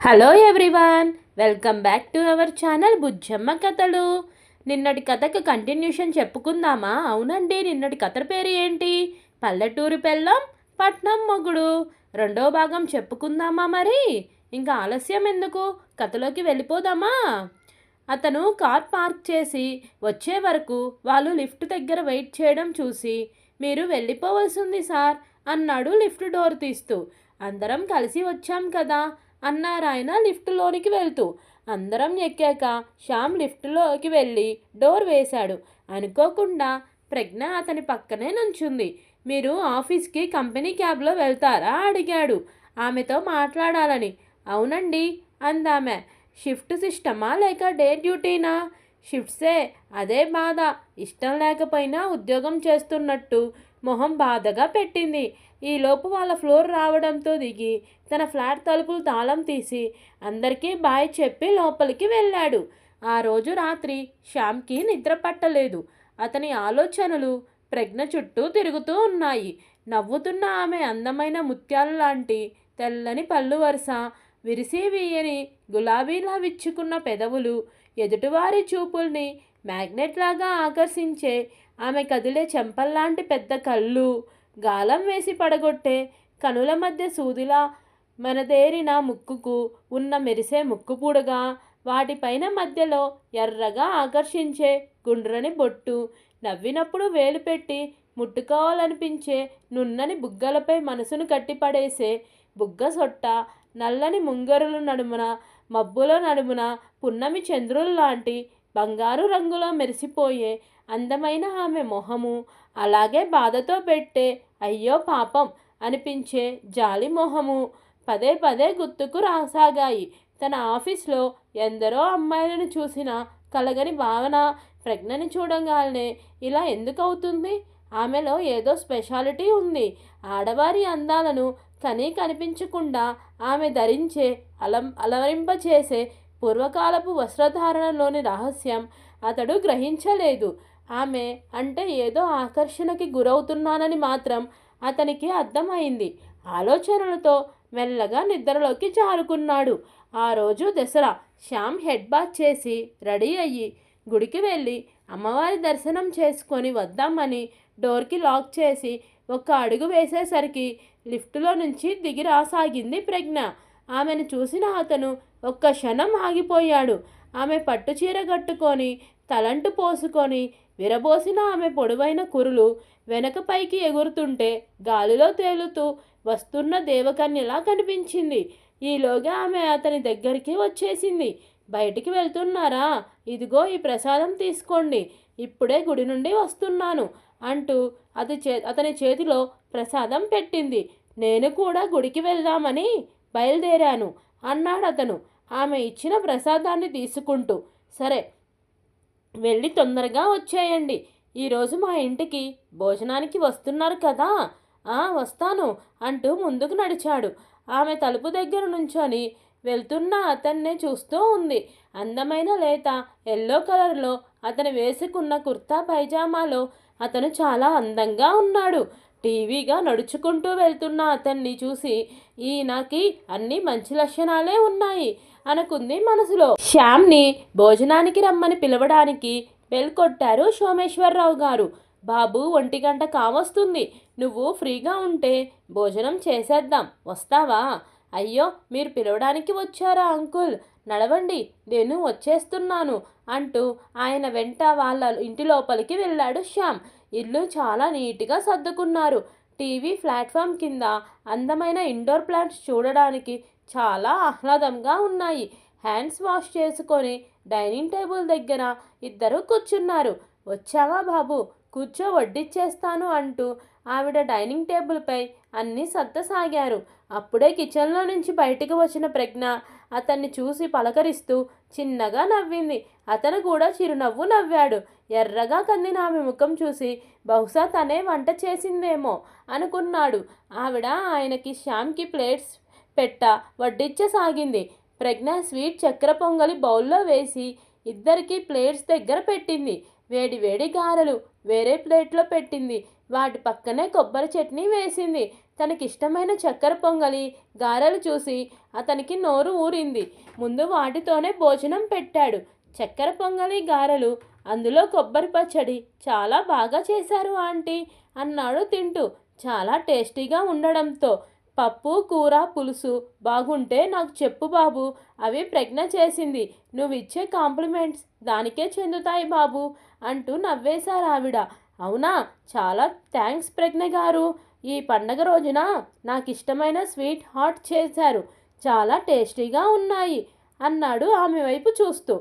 Hello everyone welcome back to our channel Bujjamma కథలు. నిన్నటి కథకు కంటిన్యూషన్ చెప్పుకుందామా? అవునండి నిన్నటి కథ పేరు ఏంటి? పల్లెటూరు పెళ్ళం పట్నం మొగుడు. రెండో భాగం చెప్పుకుందామా మరి? ఇంకా ఆలస్యం ఎందుకు? కథలోకి వెళ్ళిపోదామా? అతను కార్ పార్క్ చేసి వచ్చే వరకు వాళ్ళు లిఫ్ట్ దగ్గర వెయిట్ చేయడం చూసి మీరు వెళ్ళిపోవలసింది సార్ అన్నాడు లిఫ్ట్ డోర్ తీస్తూ. అందరం కలిసి వచ్చాం కదా అన్నారాయన లిఫ్ట్లోనికి వెళ్తూ. అందరం ఎక్కాక శ్యామ్ లిఫ్ట్లోకి వెళ్ళి డోర్ వేశాడు. అనుకోకుండా ప్రజ్ఞ అతని పక్కనే నుంచుంది. మీరు ఆఫీస్కి కంపెనీ క్యాబ్లో వెళ్తారా? అడిగాడు. ఆమెతో మాట్లాడాలని. అవునండి అందామె. షిఫ్ట్ సిస్టమా లేక డే డ్యూటీనా? షిఫ్ట్సే అదే బాధ. ఇష్టం లేకపోయినా ఉద్యోగం చేస్తున్నట్టు మొహం బాధగా పెట్టింది. ఈలోపు వాళ్ళ ఫ్లోర్ రావడంతో దిగి తన ఫ్లాట్ తలుపులు తాళం తీసి అందరికీ బాయ్ చెప్పి లోపలికి వెళ్ళాడు. ఆ రోజు రాత్రి శ్యామ్కి నిద్ర పట్టలేదు. అతని ఆలోచనలు ప్రజ్ఞ చుట్టూ తిరుగుతూ ఉన్నాయి. నవ్వుతున్న ఆమె అందమైన ముత్యాలు లాంటి తెల్లని పళ్ళు వరుస విరిసి వీయని గులాబీలా విచ్చుకున్న పెదవులు ఎదుటివారి చూపుల్ని మ్యాగ్నెట్ లాగా ఆకర్షించే ఆమె కదిలే చెంపల్లాంటి పెద్ద కళ్ళు గాలం వేసి పడగొట్టే కనుల మధ్య సూదిలా మనదేరిన ముక్కుకు ఉన్న మెరిసే ముక్కుపూడగా వాటిపైన మధ్యలో ఎర్రగా ఆకర్షించే గుండ్రని బొట్టు నవ్వినప్పుడు వేలు పెట్టి ముట్టుకోవాలనిపించే నున్నని బుగ్గలపై మనసును కట్టిపడేసే బుగ్గ సొట్ట నల్లని ముంగరుల నడుమున మబ్బుల నడుమున పున్నమి చంద్రులు లాంటి బంగారు రంగులో మెరిసిపోయే అందమైన ఆమె మొహము అలాగే బాధతో పెట్టే అయ్యో పాపం అనిపించే జాలి మొహము పదే పదే గుర్తుకు రాసాగాయి. తన ఆఫీస్లో ఎందరో అమ్మాయిలను చూసిన కలగని భావన ప్రజ్ఞని చూడగానే ఇలా ఎందుకు అవుతుంది ఆమెలో ఏదో స్పెషాలిటీ ఉంది. ఆడవారి అందాలను కనీ కనిపించకుండా ఆమె ధరించే అలం అలవరింపచేసే పూర్వకాలపు వస్త్రధారణలోని రహస్యం అతడు గ్రహించలేదు. ఆమె అంటే ఏదో ఆకర్షణకి గురవుతున్నానని మాత్రం అతనికి అర్థమైంది. ఆలోచనలతో మెల్లగా నిద్రలోకి జారుకున్నాడు. ఆ రోజు దసరా. శ్యామ్ హెడ్ బాత్ చేసి రెడీ అయ్యి గుడికి వెళ్ళి అమ్మవారి దర్శనం చేసుకొని వద్దామని డోర్కి లాక్ చేసి ఒక అడుగు వేసేసరికి లిఫ్టులో నుంచి దిగి రాసాగింది ప్రజ్ఞ. ఆమెను చూసిన అతను ఒక్క క్షణం ఆగిపోయాడు. ఆమె పట్టు చీర కట్టుకొని తలంటు పోసుకొని విరబోసిన ఆమె పొడవైన కురులు వెనక పైకి ఎగురుతుంటే గాలిలో తేలుతూ వస్తున్న దేవకన్యలా కనిపించింది. ఈలోగా ఆమె అతని దగ్గరికి వచ్చేసింది. బయటికి వెళ్తున్నారా? ఇదిగో ఈ ప్రసాదం తీసుకోండి. ఇప్పుడే గుడి నుండి వస్తున్నాను అంటూ అది చే అతని చేతిలో ప్రసాదం పెట్టింది. నేను కూడా గుడికి వెళ్దామని బయలుదేరాను. అన్నాడు అతను ఆమె ఇచ్చిన ప్రసాదాన్ని తీసుకుంటూ సరే వెళ్ళి తొందరగా వచ్చేయండి. ఈరోజు మా ఇంటికి భోజనానికి వస్తున్నారు కదా? ఆ వస్తాను అంటూ ముందుకు నడిచాడు. ఆమె తలుపు దగ్గర నుంచొని వెళ్తున్న అతన్నే చూస్తూ ఉంది. అందమైన లేత ఎల్లో కలర్లో అతను వేసుకున్న కుర్తా పైజామాలో అతను చాలా అందంగా ఉన్నాడు. టీవీగా నడుచుకుంటూ వెళ్తున్న అతన్ని చూసి ఈయనకి అన్ని మంచి లక్షణాలే ఉన్నాయి అనుకుంది మనసులో. శ్యామ్ని భోజనానికి రమ్మని పిలవడానికి బెల్ కొట్టారు సోమేశ్వరరావు గారు. బాబు ఒంటి గంట కావస్తుంది నువ్వు ఫ్రీగా ఉంటే భోజనం చేసేద్దాం వస్తావా? అయ్యో మీరు పిలవడానికి వచ్చారా అంకుల్? నడవండి నేను వచ్చేస్తున్నాను అంటూ ఆయన వెంట వాళ్ళ ఇంటి లోపలికి వెళ్ళాడు శ్యామ్. ఇల్లు చాలా నీట్గా సర్దుకున్నారు. టీవీ ప్లాట్ఫామ్ కింద అందమైన ఇండోర్ ప్లాంట్స్ చూడడానికి చాలా ఆహ్లాదంగా ఉన్నాయి. హ్యాండ్స్ వాష్ చేసుకొని డైనింగ్ టేబుల్ దగ్గర ఇద్దరు కూర్చున్నారు. వచ్చావా బాబు? కూర్చో వడ్డిచ్చేస్తాను అంటూ ఆవిడ డైనింగ్ టేబుల్పై అన్నీ సర్దసాగారు. అప్పుడే కిచెన్లో నుంచి బయటకు వచ్చిన ప్రజ్ఞ అతన్ని చూసి పలకరిస్తూ చిన్నగా నవ్వింది. అతను కూడా చిరునవ్వు నవ్వాడు. ఎర్రగా కందిన ఆమె ముఖం చూసి బహుశా తనే వంట చేసిందేమో అనుకున్నాడు. ఆవిడ ఆయనకి శ్యామ్కి ప్లేట్స్ పెట్ట వడ్డిచ్చసాగింది. ప్రజ్ఞ స్వీట్ చక్కెర పొంగలి బౌల్లో వేసి ఇద్దరికి ప్లేట్స్ దగ్గర పెట్టింది. వేడి వేడి గారెలు వేరే ప్లేట్లో పెట్టింది. వాటి పక్కనే కొబ్బరి చట్నీ వేసింది. తనకిష్టమైన చక్కెర పొంగలి గారెలు చూసి అతనికి నోరు ఊరింది. ముందు వాటితోనే భోజనం పెట్టాడు. చక్కెర పొంగలి గారెలు అందులో కొబ్బరి పచ్చడి చాలా బాగా చేశారు ఆంటీ అన్నాడు తింటూ. చాలా టేస్టీగా ఉండడంతో పప్పు కూర పులుసు బాగుంటే నాకు చెప్పు బాబు అవి ప్రజ్ఞ చేసింది. నువ్వు ఇచ్చే కాంప్లిమెంట్స్ దానికే చెందుతాయి బాబు అంటూ నవ్వేశారు ఆవిడ అవునా? చాలా థ్యాంక్స్ ప్రజ్ఞ గారు. ఈ పండగ రోజున నాకు ఇష్టమైన స్వీట్ హాట్ చేశారు. చాలా టేస్టీగా ఉన్నాయి అన్నాడు ఆమె వైపు చూస్తూ.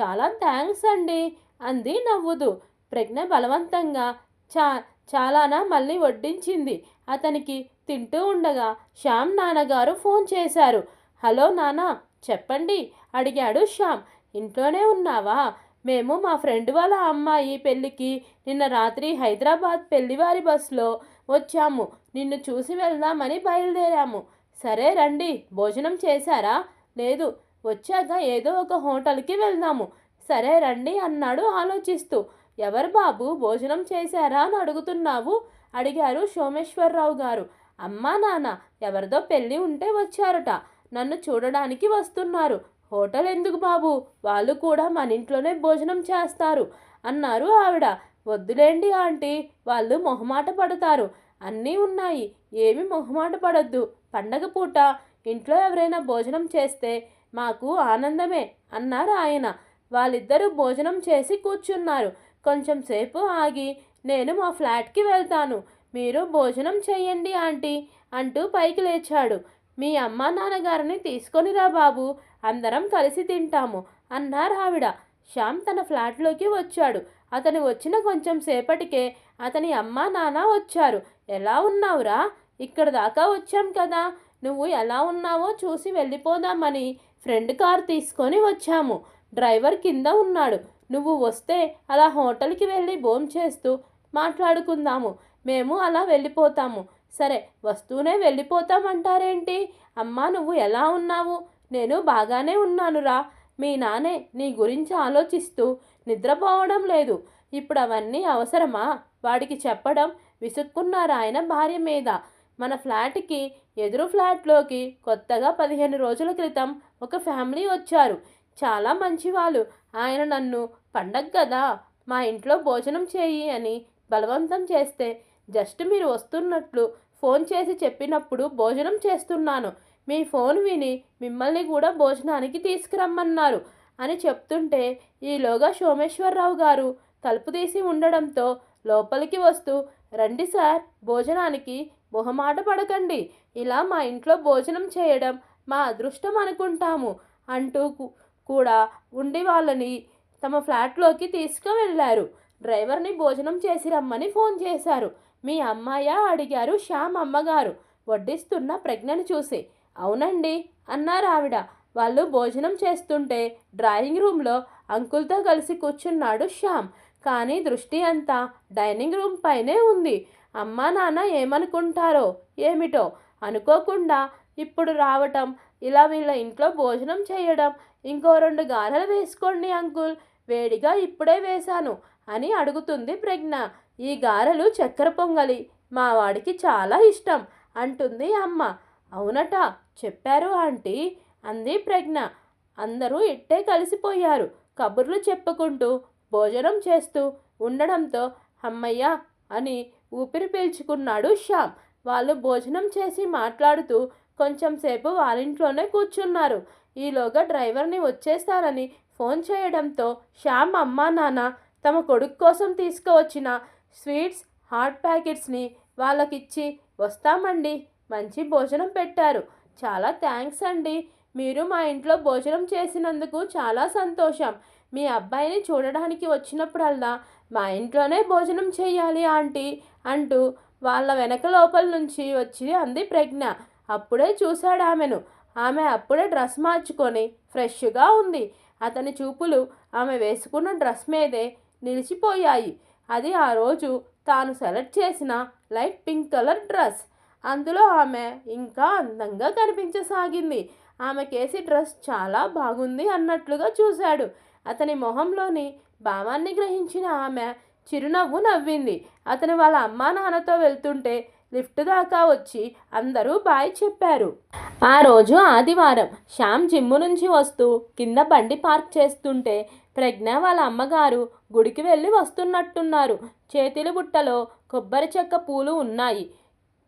చాలా థ్యాంక్స్ అండి. అంది నవ్వుతూ. ప్రజ్ఞ బలవంతంగా చా చాలానా మళ్ళీ వడ్డించింది. అతనికి తింటూ ఉండగా శ్యామ్ నాన్నగారు ఫోన్ చేశారు. హలో నానా చెప్పండి అడిగాడు శ్యామ్. ఇంట్లోనే ఉన్నావా? మేము మా ఫ్రెండ్ వాళ్ళ అమ్మాయి పెళ్ళికి నిన్న రాత్రి హైదరాబాద్ పెళ్ళివారి బస్సులో వచ్చాము. నిన్ను చూసి వెళ్దామని బయలుదేరాము. సరే రండి భోజనం చేశారా? లేదు వచ్చాక ఏదో ఒక హోటల్కి వెళ్దాము. సరే రండి అన్నాడు ఆలోచిస్తూ. ఎవరు బాబు? భోజనం చేశారా అని అడుగుతున్నావు? అడిగారు సోమేశ్వరరావు గారు. అమ్మా నాన్న ఎవరిదో పెళ్ళి ఉంటే వచ్చారట. నన్ను చూడడానికి వస్తున్నారు. హోటల్ ఎందుకు బాబు? వాళ్ళు కూడా మన ఇంట్లోనే భోజనం చేస్తారు అన్నారు ఆవిడ. వద్దులేండి ఆంటీ వాళ్ళు మొహమాట పడతారు. అన్నీ ఉన్నాయి. ఏమి మొహమాట పడద్దు. పండగ పూట ఇంట్లో ఎవరైనా భోజనం చేస్తే మాకు ఆనందమే అన్నారు ఆయన. వాళ్ళిద్దరూ భోజనం చేసి కూర్చున్నారు. కొంచెం సేపు ఆగి నేను మా ఫ్లాట్కి వెళ్తాను. మీరు భోజనం చెయ్యండి ఆంటీ అంటూ పైకి లేచాడు. మీ అమ్మా నాన్నగారిని తీసుకొనిరా బాబు అందరం కలిసి తింటాము అన్నారు ఆవిడ. శ్యామ్ తన ఫ్లాట్లోకి వచ్చాడు. అతను వచ్చిన కొంచెం సేపటికే అతని అమ్మా నాన్న వచ్చారు. ఎలా ఉన్నావురా? ఇక్కడ దాకా వచ్చాం కదా. నువ్వు ఎలా ఉన్నావో చూసి వెళ్ళిపోదామని ఫ్రెండ్ కార్ తీసుకొని వచ్చాము. డ్రైవర్ కింద ఉన్నాడు. నువ్వు వస్తే అలా హోటల్కి వెళ్ళి భోం చేస్తూ మాట్లాడుకుందాము. మేము అలా వెళ్ళిపోతాము. సరే వస్తూనే వెళ్ళిపోతామంటారేంటి? అమ్మా నువ్వు ఎలా ఉన్నావు? నేను బాగానే ఉన్నానురా. మీ నానే నీ గురించి ఆలోచిస్తూ నిద్రపోవడం లేదు. ఇప్పుడు అవన్నీ అవసరమా? వాడికి చెప్పడం విసుక్కున్నారు ఆయన భార్య మీద. మన ఫ్లాట్కి ఎదురు ఫ్లాట్లోకి కొత్తగా పదిహేను రోజుల క్రితం ఒక ఫ్యామిలీ వచ్చారు. చాలా మంచివాళ్ళు. ఆయన నన్ను పండగ కదా మా ఇంట్లో భోజనం చేయి అని బలవంతం చేస్తే జస్ట్ మీరు వస్తున్నట్లు ఫోన్ చేసి చెప్పినప్పుడు భోజనం చేస్తున్నాను. మీ ఫోన్ విని మిమ్మల్ని కూడా భోజనానికి తీసుకురమ్మన్నారు అని చెప్తుంటే ఈలోగా సోమేశ్వరరావు గారు తలుపు తీసి ఉండడంతో లోపలికి వస్తూ రండి సార్ భోజనానికి మొహమాట పడకండి. ఇలా మా ఇంట్లో భోజనం చేయడం మా అదృష్టం అనుకుంటాము అంటూ కు- కూడా ఉండి వాళ్ళని తమ ఫ్లాట్లోకి తీసుకువెళ్ళారు. డ్రైవర్ని భోజనం చేసి రమ్మని ఫోన్ చేశారు. మీ అమ్మాయా అడిగారు శ్యామ్ అమ్మగారు. వడ్డిస్తున్న ప్రజ్ఞను చూసి అవునండి అన్నారు ఆవిడ. వాళ్ళు భోజనం చేస్తుంటే డ్రాయింగ్ రూమ్లో అంకుల్తో కలిసి కూర్చున్నాడు శ్యామ్. కానీ దృష్టి అంతా డైనింగ్ రూమ్ పైనే ఉంది. అమ్మా నాన్న ఏమనుకుంటారో ఏమిటో అనుకోకుండా ఇప్పుడు రావటం ఇలా వీళ్ళ ఇంట్లో భోజనం చేయడం ఇంకో రెండు గారెలు వేసుకోండి అంకుల్. వేడిగా ఇప్పుడే వేశాను అని అడుగుతుంది ప్రజ్ఞ. ఈ గారెలు చక్కెర పొంగలి మా వాడికి చాలా ఇష్టం అంటుంది అమ్మ. అవునట చెప్పారు ఆంటీ అంది ప్రజ్ఞ. అందరూ ఇట్టే కలిసిపోయారు కబుర్లు చెప్పుకుంటూ భోజనం చేస్తూ ఉండడంతో అమ్మయ్య అని ఊపిరి పీల్చుకున్నాడు శ్యామ్. వాళ్ళు భోజనం చేసి మాట్లాడుతూ కొంచెం సేపు వాళ్ళింట్లోనే కూర్చున్నారు. ఈలోగా డ్రైవర్ని వచ్చేస్తారని ఫోన్ చేయడంతో శ్యామ్ అమ్మా నాన్న తమ కొడుకు కోసం తీసుకువచ్చిన స్వీట్స్ హాట్ ప్యాకెట్స్ని వాళ్ళకిచ్చి వస్తామండి మంచి భోజనం పెట్టారు. చాలా థ్యాంక్స్ అండి. మీరు మా ఇంట్లో భోజనం చేసినందుకు చాలా సంతోషం. మీ అబ్బాయిని చూడడానికి వచ్చినప్పుడల్లా మా ఇంట్లోనే భోజనం చేయాలి ఆంటీ అంటూ వాళ్ళ వెనక లోపల నుంచి వచ్చి అంది ప్రజ్ఞ. అప్పుడే చూశాడు ఆమెను. ఆమె అప్పుడే డ్రెస్ మార్చుకొని ఫ్రెష్గా ఉంది. అతని చూపులు ఆమె వేసుకున్న డ్రెస్ మీదే నిలిచిపోయాయి. అది ఆ రోజు తాను సెలెక్ట్ చేసిన లైట్ పింక్ కలర్ డ్రెస్. అందులో ఆమె ఇంకా అందంగా కనిపించసాగింది. ఆమె కేసి డ్రెస్ చాలా బాగుంది అన్నట్లుగా చూశాడు. అతని మొహంలోని భావాన్ని గ్రహించిన ఆమె చిరునవ్వు నవ్వింది. అతను వాళ్ళ అమ్మా నాన్నతో వెళ్తుంటే లిఫ్ట్ దాకా వచ్చి అందరూ బాయ్ చెప్పారు. ఆ రోజు ఆదివారం శ్యామ్ జిమ్ము నుంచి వస్తూ కింద బండి పార్క్ చేస్తుంటే ప్రజ్ఞ వాళ్ళ అమ్మగారు గుడికి వెళ్ళి వస్తున్నట్టున్నారు. చేతుల బుట్టలో కొబ్బరి చెక్క పూలు ఉన్నాయి.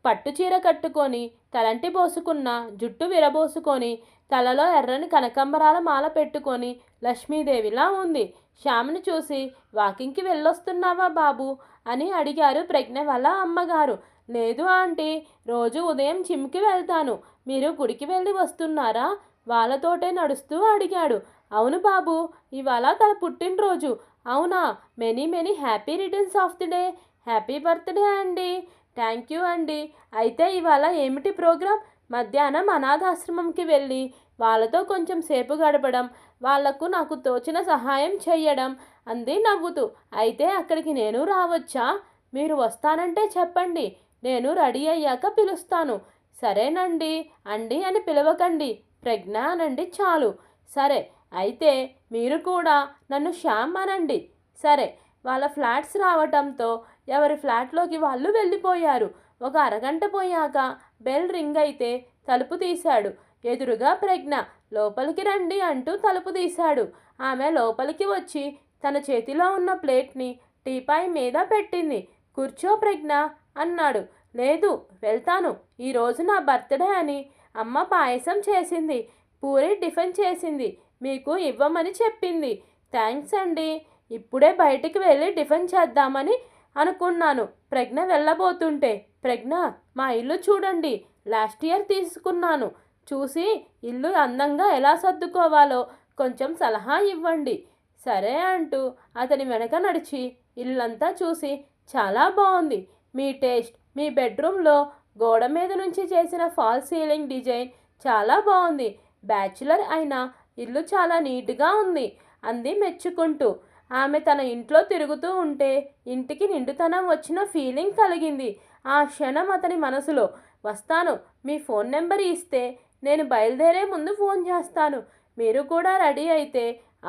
పట్టు చీర కట్టుకొని తలంటి పోసుకున్న జుట్టు విరబోసుకొని తలలో ఎర్రని కనకంబరాల మాల పెట్టుకొని లక్ష్మీదేవిలా ఉంది. శ్యామ్ని చూసి వాకింగ్కి వెళ్ళొస్తున్నావా బాబు? అని అడిగారు ప్రజ్ఞ వాళ్ళ అమ్మగారు. లేదు ఆంటీ రోజు ఉదయం జిమ్కి వెళ్తాను. మీరు గుడికి వెళ్ళి వస్తున్నారా? వాళ్ళతోటే నడుస్తూ అడిగాడు. అవును బాబు ఇవాళ తన పుట్టినరోజు. అవునా? Many many happy returns of the day. Happy birthday అండి. థ్యాంక్ యూ అండి. అయితే ఇవాళ ఏమిటి ప్రోగ్రాం? మధ్యాహ్నం అనాథాశ్రమంకి వెళ్ళి వాళ్ళతో కొంచెం సేపు గడపడం వాళ్ళకు నాకు తోచిన సహాయం చెయ్యడం అంది నవ్వుతూ. అయితే అక్కడికి నేను రావచ్చా? మీరు వస్తానంటే చెప్పండి. నేను రెడీ అయ్యాక పిలుస్తాను. సరేనండి అండి అని పిలవకండి. ప్రజ్ఞ అనండి చాలు. సరే అయితే మీరు కూడా నన్ను శ్యామ్ అనండి. సరే వాళ్ళ ఫ్లాట్స్ రావటంతో ఎవరి ఫ్లాట్లోకి వాళ్ళు వెళ్ళిపోయారు. ఒక అరగంట పోయాక బెల్ రింగ్ అయితే తలుపు తీశాడు. ఎదురుగా ప్రజ్ఞ లోపలికి రండి అంటూ తలుపు తీశాడు. ఆమె లోపలికి వచ్చి తన చేతిలో ఉన్న ప్లేట్ని టీపాయ్ మీద పెట్టింది. కూర్చో ప్రజ్ఞ అన్నాడు. లేదు వెళ్తాను. ఈరోజు నా బర్త్డే అని అమ్మ పాయసం చేసింది. పూరి టిఫిన్ చేసింది. మీకు ఇవ్వమని చెప్పింది. థ్యాంక్స్ అండి. ఇప్పుడే బయటికి వెళ్ళి టిఫిన్ చేద్దామని అనుకున్నాను. ప్రజ్ఞ వెళ్ళబోతుంటే ప్రజ్ఞ మా ఇల్లు చూడండి. లాస్ట్ ఇయర్ తీసుకున్నాను. చూసి ఇల్లు అందంగా ఎలా సర్దుకోవాలో కొంచెం సలహా ఇవ్వండి. సరే అంటూ అతని వెనక నడిచి ఇల్లంతా చూసి చాలా బాగుంది. మీ టేస్ట్ మీ బెడ్రూమ్లో గోడ మీద నుంచి చేసిన ఫాల్ సీలింగ్ డిజైన్ చాలా బాగుంది. బ్యాచులర్ అయిన ఇల్లు చాలా నీట్గా ఉంది అంది మెచ్చుకుంటూ. ఆమె తన ఇంట్లో తిరుగుతూ ఉంటే ఇంటికి నిండుతనం వచ్చిన ఫీలింగ్ కలిగింది. ఆ క్షణం అతని మనసులో వస్తాను మీ ఫోన్ నెంబర్ ఇస్తే నేను బయలుదేరే ముందు ఫోన్ చేస్తాను. మీరు కూడా రెడీ అయితే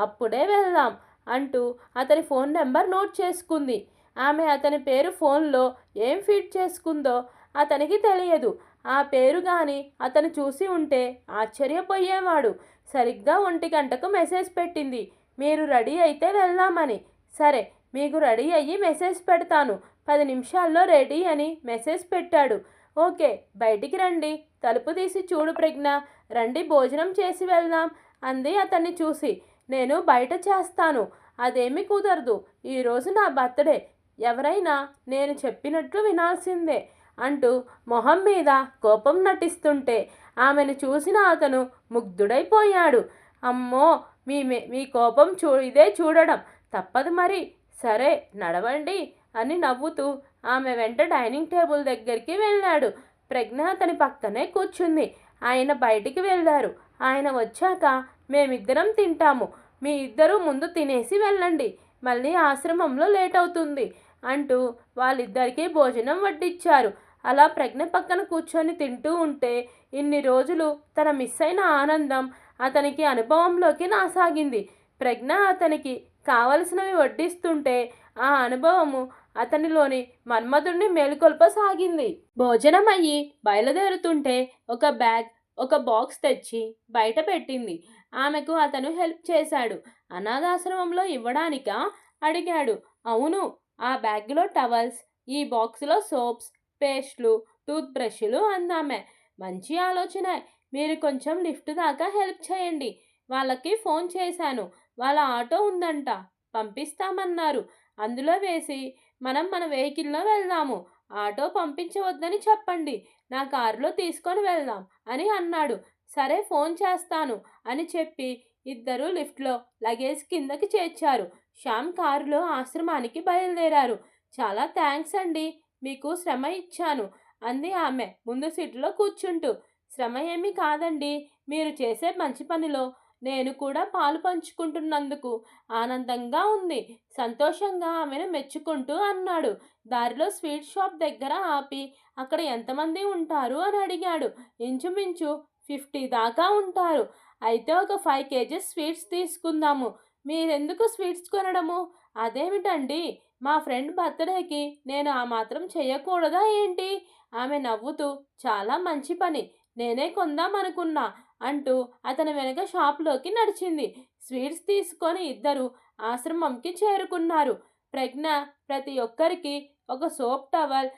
అప్పుడే వెళ్దాం అంటూ అతని ఫోన్ నెంబర్ నోట్ చేసుకుంది. ఆమె అతని పేరు ఫోన్లో ఏం ఫీడ్ చేసుకుందో అతనికి తెలియదు. ఆ పేరు కానీ అతను చూసి ఉంటే ఆశ్చర్యపోయేవాడు. సరిగ్గా ఒంటి గంటకు మెసేజ్ పెట్టింది. మీరు రెడీ అయితే వెళ్దామని. సరే మీకు రెడీ అయ్యి మెసేజ్ పెడతాను. పది నిమిషాల్లో రెడీ అని మెసేజ్ పెట్టాడు. ఓకే బయటికి రండి. తలుపు తీసి చూడు ప్రజ్ఞ. రండి భోజనం చేసి వెళ్దాం అంది అతన్ని చూసి. నేను బయట చేస్తాను. అదేమీ కుదరదు. ఈరోజు నా బర్త్డే. ఎవరైనా నేను చెప్పినట్లు వినాల్సిందే అంటూ మొహం మీద కోపం నటిస్తుంటే ఆమెను చూసిన అతను ముగ్ధుడైపోయాడు. అమ్మో మీ మీ కోపం చూ ఇదే చూడడం. తప్పదు మరి. సరే నడవండి అని నవ్వుతూ ఆమె వెంట డైనింగ్ టేబుల్ దగ్గరికి వెళ్ళాడు. ప్రజ్ఞ అతని పక్కనే కూర్చుంది. ఆయన బయటికి వెళ్ళారు. ఆయన వచ్చాక మేమిద్దరం తింటాము. మీ ఇద్దరూ ముందు తినేసి వెళ్ళండి. మళ్ళీ ఆశ్రమంలో లేట్ అవుతుంది. అంటూ వాళ్ళిద్దరికీ భోజనం వడ్డిచ్చారు. అలా ప్రజ్ఞ పక్కన కూర్చొని తింటూ ఉంటే ఇన్ని రోజులు తన మిస్ అయిన ఆనందం అతనికి అనుభవంలోకి నాసాగింది. ప్రజ్ఞ అతనికి కావలసినవి వడ్డిస్తుంటే ఆ అనుభవము అతనిలోని మన్మధుడిని మేలుకొల్పసాగింది. భోజనం అయ్యి బయలుదేరుతుంటే ఒక బ్యాగ్ ఒక బాక్స్ తెచ్చి బయట పెట్టింది. ఆమెకు అతను హెల్ప్ చేశాడు. అనాథాశ్రమంలో ఇవ్వడానికా? అడిగాడు. అవును ఆ బ్యాగ్లో టవల్స్ ఈ బాక్స్లో సోప్స్ పేస్ట్లు టూత్ బ్రష్లు అందామె. మంచి ఆలోచన. మీరు కొంచెం లిఫ్ట్ దాకా హెల్ప్ చేయండి. వాళ్ళకి ఫోన్ చేశాను. వాళ్ళ ఆటో ఉందంట. పంపిస్తామన్నారు. అందులో వేసి మనం మన వెహికల్లో వెళ్దాము. ఆటో పంపించవద్దని చెప్పండి. నా కారులో తీసుకొని వెళ్దాం అని అన్నాడు. సరే ఫోన్ చేస్తాను అని చెప్పి ఇద్దరు లిఫ్ట్లో లగేజ్ కిందకి చేర్చారు. శ్యామ్ కారులో ఆశ్రమానికి బయలుదేరారు. చాలా థ్యాంక్స్ అండి మీకు శ్రమ ఇచ్చాను అంది ఆమె ముందు సీట్లో కూర్చుంటూ. శ్రమ ఏమీ కాదండి మీరు చేసే మంచి పనిలో నేను కూడా పాలు పంచుకుంటున్నందుకు ఆనందంగా ఉంది సంతోషంగా ఆమెను మెచ్చుకుంటూ అన్నాడు. దారిలో స్వీట్ షాప్ దగ్గర ఆపి అక్కడ ఎంతమంది ఉంటారు? అని అడిగాడు. ఇంచుమించు ఫిఫ్టీ దాకా ఉంటారు. అయితే ఒక ఫైవ్ కేజెస్ స్వీట్స్ తీసుకుందాము మీరెందుకు స్వీట్స్ కొనడము? అదేమిటండి? మా ఫ్రెండ్ బర్త్డేకి నేను ఆ మాత్రం చేయకూడదా ఏంటి? ఆమె నవ్వుతూ చాలా మంచి పని. నేనే కొందామనుకున్నా అంటూ అతని వెనక షాప్లోకి నడిచింది. స్వీట్స్ తీసుకొని ఇద్దరు ఆశ్రమంకి చేరుకున్నారు. ప్రజ్ఞ ప్రతి ఒక్కరికి ఒక సోప్ టవల్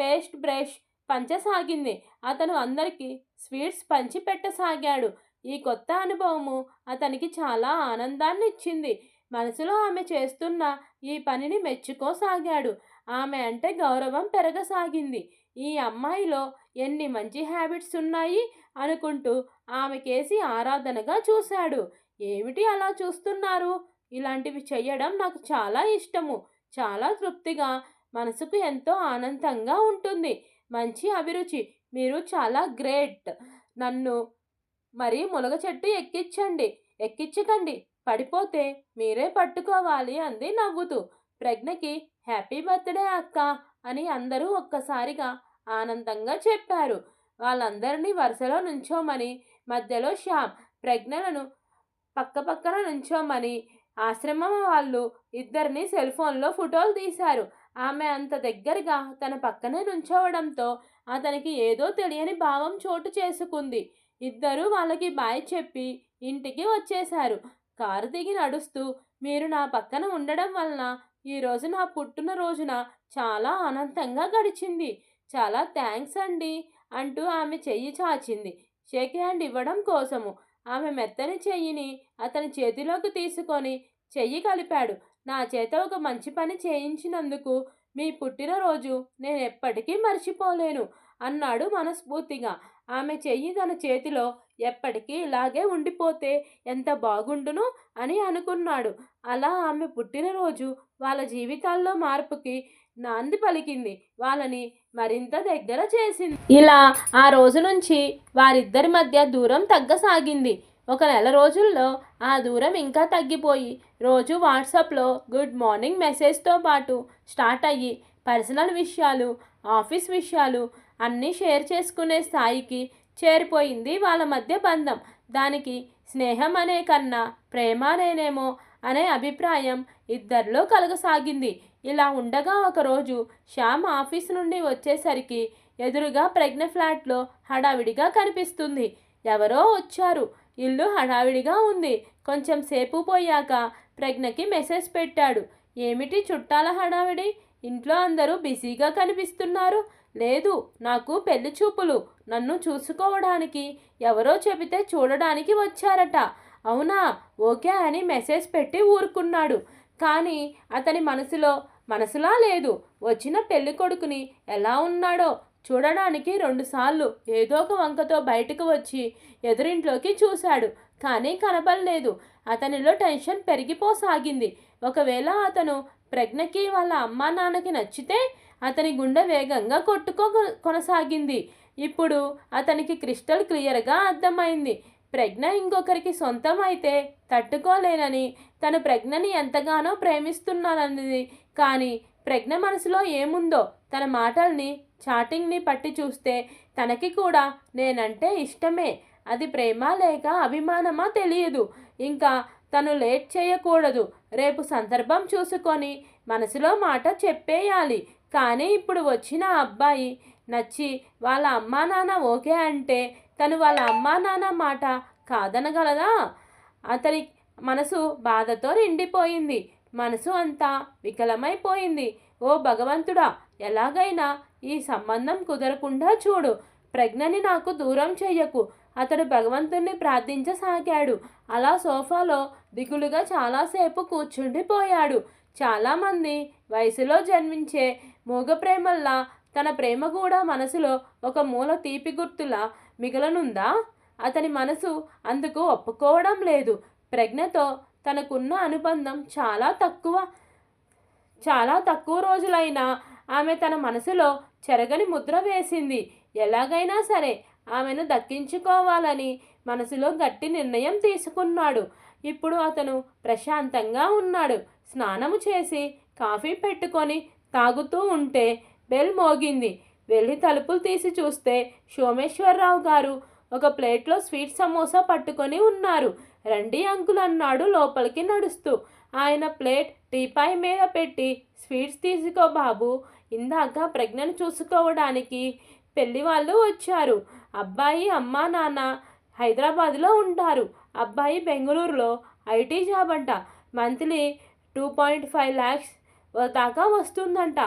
పేస్ట్ బ్రష్ పంచసాగింది. అతను అందరికీ స్వీట్స్ పంచి పెట్టసాగాడు ఈ కొత్త అనుభవము అతనికి చాలా ఆనందాన్ని ఇచ్చింది మనసులో ఆమె చేస్తున్న ఈ పనిని మెచ్చుకోసాగాడు. ఆమె అంటే గౌరవం పెరగసాగింది. ఈ అమ్మాయిలో ఎన్ని మంచి హ్యాబిట్స్ ఉన్నాయి అనుకుంటూ ఆమెకేసి ఆరాధనగా చూశాడు. ఏమిటి అలా చూస్తున్నారు? ఇలాంటివి చేయడం నాకు చాలా ఇష్టము. చాలా తృప్తిగా మనసుకు ఎంతో ఆనందంగా ఉంటుంది. మంచి అభిరుచి. మీరు చాలా గ్రేట్. నన్ను మరి మునగ చెట్టు ఎక్కించండి ఎక్కించకండి. పడిపోతే మీరే పట్టుకోవాలి అంది నవ్వుతూ. ప్రజ్ఞకి హ్యాపీ బర్త్డే అక్క అని అందరూ ఒక్కసారిగా ఆనందంగా చెప్పారు. వాళ్ళందరినీ వరుసలో నుంచోమని మధ్యలో శ్యామ్ ప్రజ్ఞలను పక్కపక్కన నుంచోమని ఆశ్రమం వాళ్ళు ఇద్దరిని సెల్ ఫోన్లో ఫోటోలు తీశారు. ఆమె అంత దగ్గరగా తన పక్కనే నుంచోవడంతో అతనికి ఏదో తెలియని భావం చోటు చేసుకుంది. ఇద్దరూ వాళ్ళకి బాయ్ చెప్పి ఇంటికి వచ్చేశారు. కారు దిగి నడుస్తూ మీరు నా పక్కన ఉండడం వలన ఈరోజు నా పుట్టినరోజున చాలా ఆనందంగా గడిచింది. చాలా థ్యాంక్స్ అండి అంటూ ఆమె చెయ్యి చాచింది. షేక్ హ్యాండ్ ఇవ్వడం కోసము. ఆమె మెత్తని చెయ్యిని అతని చేతిలోకి తీసుకొని చెయ్యి కలిపాడు. నా చేత ఒక మంచి పని చేయించినందుకు మీ పుట్టినరోజు నేను ఎప్పటికీ మర్చిపోలేను అన్నాడు మనస్ఫూర్తిగా. ఆమె చెయ్యి తన చేతిలో ఎప్పటికీ ఇలాగే ఉండిపోతే ఎంత బాగుండును అని అనుకున్నాడు. అలా ఆమె పుట్టినరోజు వాళ్ళ జీవితాల్లో మార్పుకి నాంది పలికింది. వాళ్ళని మరింత దగ్గర చేసింది. ఇలా ఆ రోజు నుంచి వారిద్దరి మధ్య దూరం తగ్గసాగింది. ఒక నెల రోజుల్లో ఆ దూరం ఇంకా తగ్గిపోయి రోజు వాట్సాప్లో గుడ్ మార్నింగ్ మెసేజ్తో పాటు స్టార్ట్ అయ్యి పర్సనల్ విషయాలు ఆఫీస్ విషయాలు అన్నీ షేర్ చేసుకునే స్థాయికి చేరిపోయింది వాళ్ళ మధ్య బంధం. దానికి స్నేహం అనే కన్నా ప్రేమ అనేనేమో అనే అభిప్రాయం ఇద్దరిలో కలగసాగింది. ఇలా ఉండగా ఒకరోజు శ్యామ్ ఆఫీస్ నుండి వచ్చేసరికి ఎదురుగా ప్రజ్ఞ ఫ్లాట్లో హడావిడిగా కనిపిస్తుంది. ఎవరో వచ్చారు. ఇల్లు హడావిడిగా ఉంది. కొంచెం సేపు పోయాక ప్రజ్ఞకి మెసేజ్ పెట్టాడు. ఏమిటి చుట్టాల హడావిడి? ఇంట్లో అందరూ బిజీగా కనిపిస్తున్నారు. లేదు నాకు పెళ్ళి చూపులు. నన్ను చూసుకోవడానికి ఎవరో చెబితే చూడడానికి వచ్చారట. అవునా? ఓకే అని మెసేజ్ పెట్టి ఊరుకున్నాడు. కానీ అతని మనసులో మనసులా లేదు. వచ్చిన పెళ్ళి కొడుకుని ఎలా ఉన్నాడో చూడడానికి రెండుసార్లు ఏదో ఒక వంకతో బయటకు వచ్చి ఎదురింట్లోకి చూశాడు. కానీ కనపడలేదు. అతనిలో టెన్షన్ పెరిగిపోసాగింది. ఒకవేళ అతను ప్రజ్ఞకి వాళ్ళ అమ్మా నాన్నకి నచ్చితే అతని గుండె వేగంగా కొట్టుకో కొనసాగింది. ఇప్పుడు అతనికి క్రిస్టల్ క్లియర్గా అర్థమైంది. ప్రజ్ఞ ఇంకొకరికి సొంతం అయితే తట్టుకోలేనని తను ప్రజ్ఞని ఎంతగానో ప్రేమిస్తున్నానన్నది. కానీ ప్రజ్ఞ మనసులో ఏముందో తన మాటల్ని చాటింగ్ని పట్టి చూస్తే తనకి కూడా నేనంటే ఇష్టమే. అది ప్రేమ లేక అభిమానమా తెలియదు. ఇంకా తను లేట్ చేయకూడదు. రేపు సందర్భం చూసుకొని మనసులో మాట చెప్పేయాలి. కానీ ఇప్పుడు వచ్చిన అబ్బాయి నచ్చి వాళ్ళ అమ్మా నాన్న ఓకే అంటే తను వాళ్ళ అమ్మా నాన్న మాట కాదనగలదా? అతని మనసు బాధతో నిండిపోయింది. మనసు అంతా వికలమైపోయింది. ఓ భగవంతుడా ఎలాగైనా ఈ సంబంధం కుదరకుండా చూడు. ప్రజ్ఞని నాకు దూరం చెయ్యకు. అతడు భగవంతుణ్ణి ప్రార్థించసాగాడు. అలా సోఫాలో దిగులుగా చాలాసేపు కూర్చుండిపోయాడు. చాలామంది వయసులో జన్మించే మూగ ప్రేమల్లా తన ప్రేమ కూడా మనసులో ఒక మూల తీపి గుర్తులా మిగలనుందా? అతని మనసు అందుకు ఒప్పుకోవడం లేదు. ప్రజ్ఞతో తనకున్న అనుబంధం చాలా తక్కువ. చాలా తక్కువ రోజులైనా ఆమె తన మనసులో చెరగని ముద్ర వేసింది. ఎలాగైనా సరే ఆమెను దక్కించుకోవాలని మనసులో గట్టి నిర్ణయం తీసుకున్నాడు. ఇప్పుడు అతను ప్రశాంతంగా ఉన్నాడు. స్నానము చేసి కాఫీ పెట్టుకొని తాగుతూ ఉంటే బెల్ మోగింది. వెళ్ళి తలుపులు తీసి చూస్తే సోమేశ్వరరావు గారు ఒక ప్లేట్లో స్వీట్ సమోసా పట్టుకొని ఉన్నారు. రండి అంకుల్ అన్నాడు లోపలికి నడుస్తూ. ఆయన ప్లేట్ టీపాయ్ మీద పెట్టి స్వీట్స్ తీసుకో బాబు ఇందాక ప్రజ్ఞను చూసుకోవడానికి పెళ్ళి వాళ్ళు వచ్చారు. అబ్బాయి అమ్మా నాన్న హైదరాబాద్లో ఉంటారు. అబ్బాయి బెంగళూరులో ఐటీ జాబ్ అంట. Monthly two point five lakhs దాకా వస్తుందంట.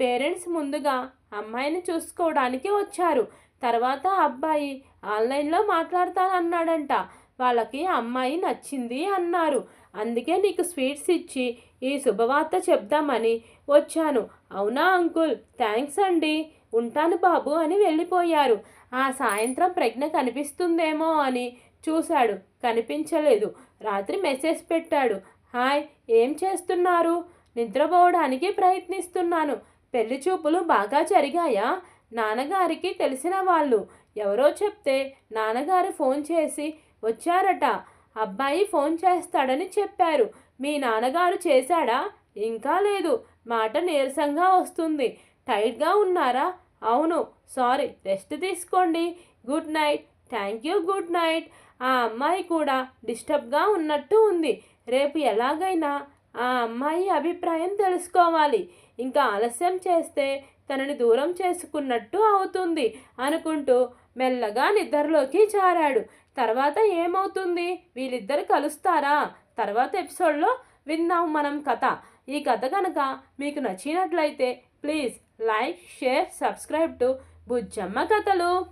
పేరెంట్స్ ముందుగా అమ్మాయిని చూసుకోవడానికి వచ్చారు. తర్వాత అబ్బాయి ఆన్లైన్లో మాట్లాడతానన్నాడంట. వాళ్ళకి అమ్మాయి నచ్చింది అన్నారు. అందుకే నీకు స్వీట్స్ ఇచ్చి ఈ శుభవార్త చెప్దామని వచ్చాను. అవునా అంకుల్? థ్యాంక్స్ అండి. ఉంటాను బాబు అని వెళ్ళిపోయారు. ఆ సాయంత్రం ప్రజ్ఞ కనిపిస్తుందేమో అని చూశాడు. కనిపించలేదు. రాత్రి మెసేజ్ పెట్టాడు. హాయ్ ఏం చేస్తున్నారు? నిద్రపోవడానికి ప్రయత్నిస్తున్నాను. పెళ్ళి చూపులు బాగా జరిగాయా? నాన్నగారికి తెలిసిన వాళ్ళు ఎవరో చెప్తే నాన్నగారు ఫోన్ చేసి వచ్చారట అబ్బాయి ఫోన్ చేస్తాడని చెప్పారు. మీ నాన్నగారు చేశాడా? ఇంకా లేదు. మాట నీరసంగా వస్తుంది. టైట్గా ఉన్నారా? అవును. సారీ. రెస్ట్ తీసుకోండి. Good night. Thank you. Good night. ఆ అమ్మాయి కూడా డిస్టర్బ్గా ఉన్నట్టు ఉంది. రేపు ఎలాగైనా ఆ అమ్మాయి అభిప్రాయం తెలుసుకోవాలి. ఇంకా ఆలస్యం చేస్తే తనని దూరం చేసుకున్నట్టు అవుతుంది అనుకుంటూ మెల్లగా నిద్రలోకి జారాడు. తర్వాత ఏమవుతుంది? వీళ్ళిద్దరు కలుస్తారా? తర్వాత ఎపిసోడ్లో విందాం మనం కథ. ఈ కథ కనుక మీకు నచ్చినట్లయితే please like share subscribe to Bujjamma కథలు.